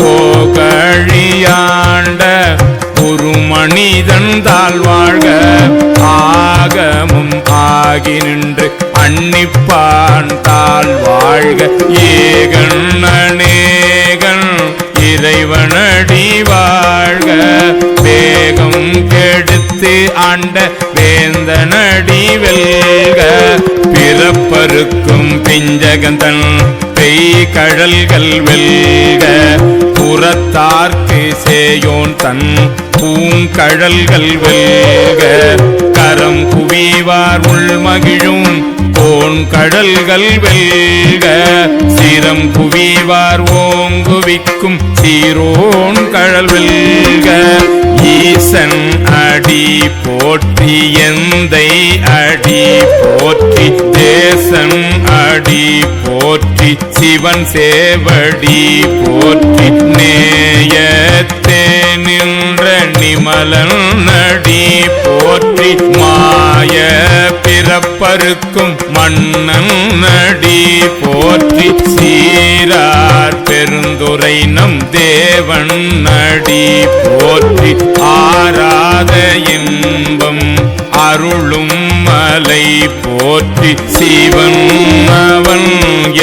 போகழியாண்ட குரு மனிதன் தாழ்வாழ்க ஆகமும் ஆகி நின்று அன்னிப்பான் தாழ்வாழ்க ஏகன் அநேகன் இறைவனடி வாழ்க. வேகம் கெடுத்து ஆண்ட வேந்தனடி வெல்க. பிறப்பருக்கும் பிஞ்சகந்தன் பெய் கழல்கள் வெல்க புறத்தார்க்கு சேயோன் தன் பூங்கழல்கள் வெல்க. கரம் குவிவார் உள்மகிழும் கோன் கடல்கள் வெல்க. சிரம் குவிவார் ஓங்குவிக்கும் சீரோன் கழல் வெல்க. ஈசன் அடி போற்றி எந்தை அடி போற்றி தேசன் அடி போற்றி சிவன் சேவடி போற்றி. நேயத்தே நின்ற நிமலன் நடி போற்றி. மாய பிறப்பருக்கும் மன்னன் நடி போற்றி. சீரார் பெருந்துரை நம் தேவன் நடி போற்றி. ஆராத இன்பம் அருளும் மலை போற்றி சிவன் அவன்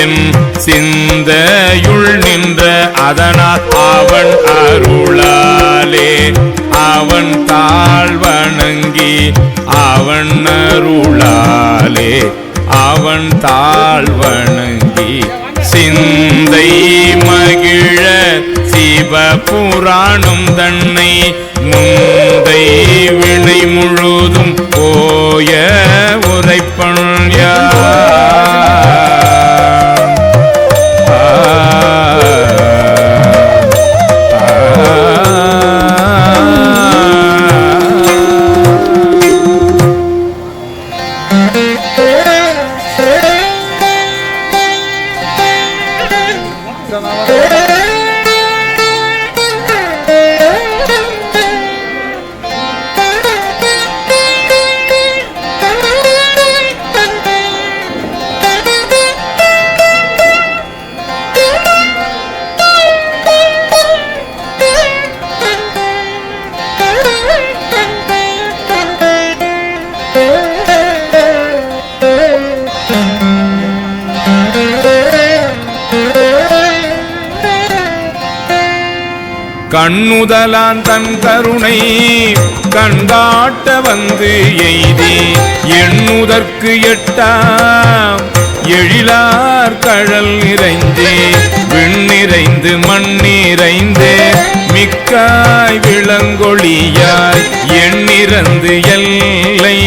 என் சிந்தையுள் நின்ற அதனால் அவன் அருளாலே. அவன் தாழ் வணங்கி அவன் அருளாலே. அவன் தாழ் வணங்கி சிந்தை மகிழ சிவ புராணம் தன்னை முந்தை முழுதும் போய கண்ணுதலான் தன் கருணை கண்டாட்ட வந்து எய்தி எண்ணுதற்கு எட்டாம் எழிலார் கழல் நிறைந்தே விண்ணிறைந்து மண்ணிறைந்தே மிக்காய் விளங்கொழியாய் எண்ணிறந்து எல்லை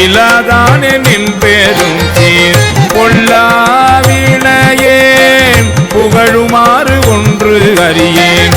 இலாதானே நின் பெரும் தீர். பொல்லாவினையேன் புகழுமாறு ஒன்று அறியேன்.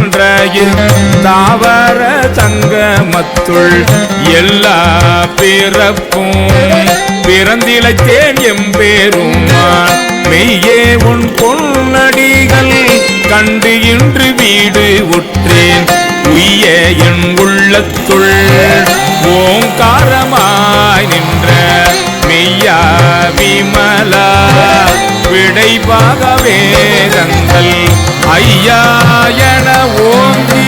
நின்ற தாவர சங்கமத்துள் எல்லா பிறப்பும் பிறந்திழைத்தேன் எம்பேருமான். மெய்யே உன் பொன்னடிகள் கண்டு இன்று வீடு உற்றேன். உய்ய என் உள்ளத்துள் ஓங்காரமாய் நின்ற மெய்யா விமலா. விடைபாக வேதங்கள் ஐயா என ஓங்கி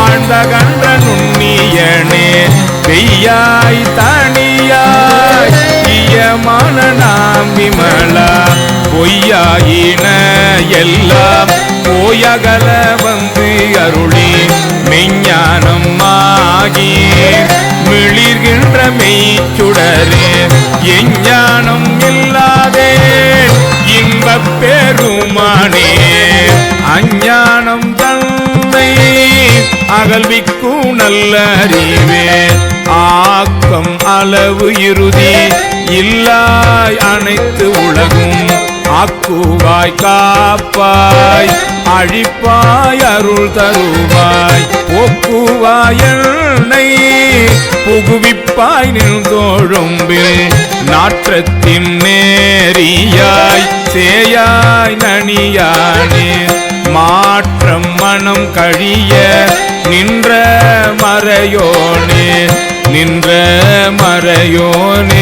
ஆழ்ந்த கன்ற நுண்ணியனே பெய்யாய் தனியாய் ஈயமான நாம் விமலா பொய்யாயின எல்லாம் போயகல வந்து அருளி மெஞ்ஞானம் ஆகி மிளிர்கின்ற மெய்ச்சுடரே எஞ்ஞானம் இல்லாதே இன்பப் பெருமானே. அஞ்ஞானம் தன்னை அகல்விக்கும் நல்ல அறிவே ஆக்கம் அளவு இறுதி இல்லாய் அனைத்து உலகும் ஆக்குவாய் காப்பாய். அழிப்பாய் அருள் தருவாய். ஒக்குவாய் என்னை புகுவிப்பாய் நின்றோழும்பில் நாற்றத்தின் நேரியாய் சேயாய் நனியானே. மாற்றம் மனம் கழிய நின்ற மறையோனே நின்ற மறையோனே.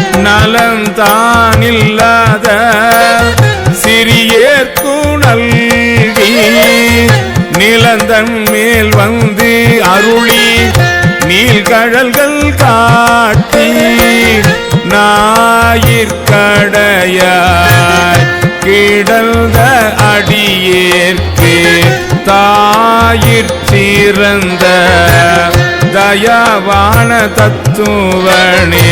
நலந்தானில்லாத சிறியேற்கு நல்கி நிலந்தன் மேல் வந்து அருளி நீள்கழல்கள் காட்டி ஞாயிற்கடையாய் கிடந்த அடியேற்கு தாயிற் சிறந்த தயாவான தத்துவனே.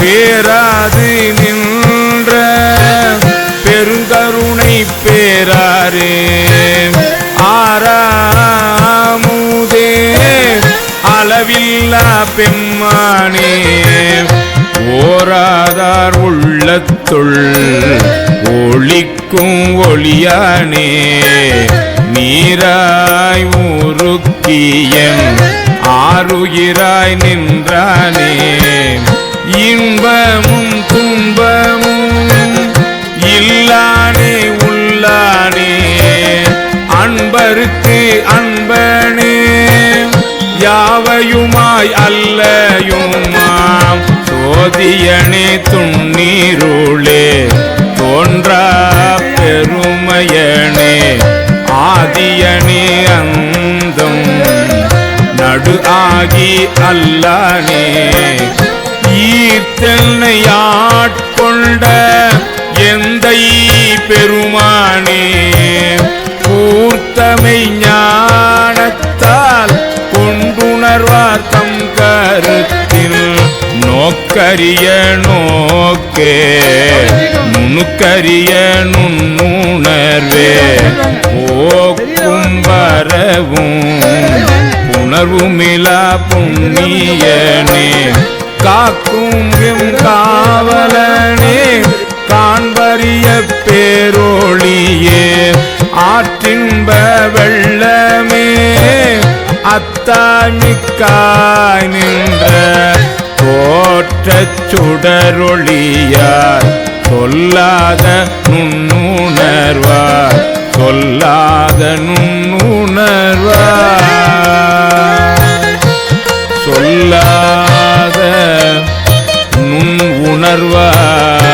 பேராது நின்ற பெருங்கருணை பேராரே. ஆறாமுதே அளவில்லா பெம்மானே. ஓராதார் உள்ளத்துள் ஒளிக்கும் ஒளியானே. நீராய் ஊருக்கியன் ஆறுயிராய் நின்றானே. இன்பமும் துன்பமும் இல்லானே உள்ளானே. அன்பருக்கு அன்பனே யாவையுமாய் அல்லையுமாம். சோதியனே துண்ணீருளே தோன்றா பெருமையனே. ஆதியனே அந்தம் நடு ஆகி அல்லானே. ஈர்த்தென்னை ஆட்கொண்ட எந்தை பெருமானே கூர்த்தமை ஞானத்தால் கொண்டுணர்வார் தம் கருத்தில். நோக்கரிய நோக்கே நுணுக்கரிய நுண்ணுணர்வே ஓக்கும் வரவும் உணர்வுமிலா புண்ணியனே. காக்கும் எம் காவலனே காண்பறிய பேரோழியே ஆற்றின்ப வெள்ளமே அத்தாமிக்காய் நின்ற தோற்றச் சுடரொளியார் சொல்லாத நுண்ணுணர்வார் சொல்லாத நுண்ணுணர்வார். சொல்லா உணர்வாய்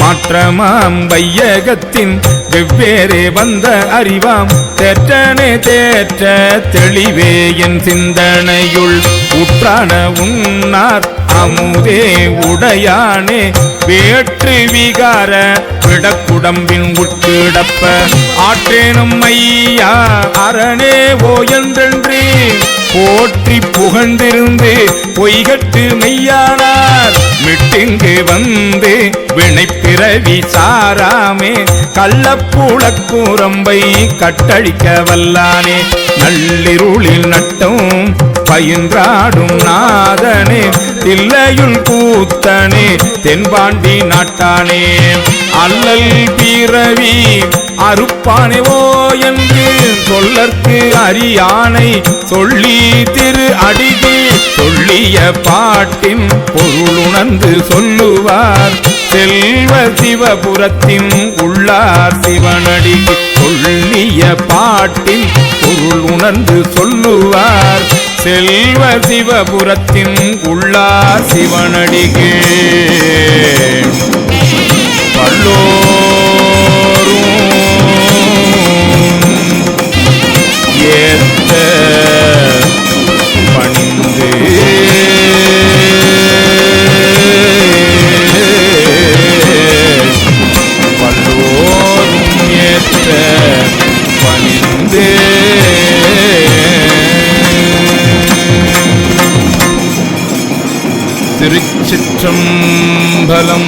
மாற்றமாம் வையகத்தின் வெவ்வேறே வந்த அறிவாம் தேற்றனே தேற்ற தெளிவே என் சிந்தனையுள். உற்றான உன்னார் அமுதே உடையானே வேற்று விகார விடக்குடம்பின் உட்கிடப்ப. ஆற்றேனும் ஐயா அரணே ஓயன்றன்றே போற்றி புகழ்ந்திருந்து பொய்கட்டு மெய்யானார். மிட்டிங்கு வந்து வினை பிறவி சாராமே கள்ளப்பூளக்கூரம்பை கட்டழிக்க வல்லானே நள்ளிருளில் நட்டும் பயின்றாடும் நாதனே தில்லையுள் கூத்தனே தென்பாண்டி நாட்டானே. அல்லல் பிறவி அறுப்பானேவோ ஓ என்று சொல்லற்கு அரியானை சொல்லி திரு அடிதே சொல்லிய பாட்டின் பொருளுணர்ந்து சொல்லுவார் செல்வ சிவபுரத்தின் உள்ளார் சிவனடி சொல்லிய பாட்டின் பொருள் உணர்ந்து சொல்லுவார். செல்வ சிவபுரத்தின் உள்ளார் சிவனடிகே பல்லோரும் ஏத்த பணிந்து திருச்சிற்றம்பலம்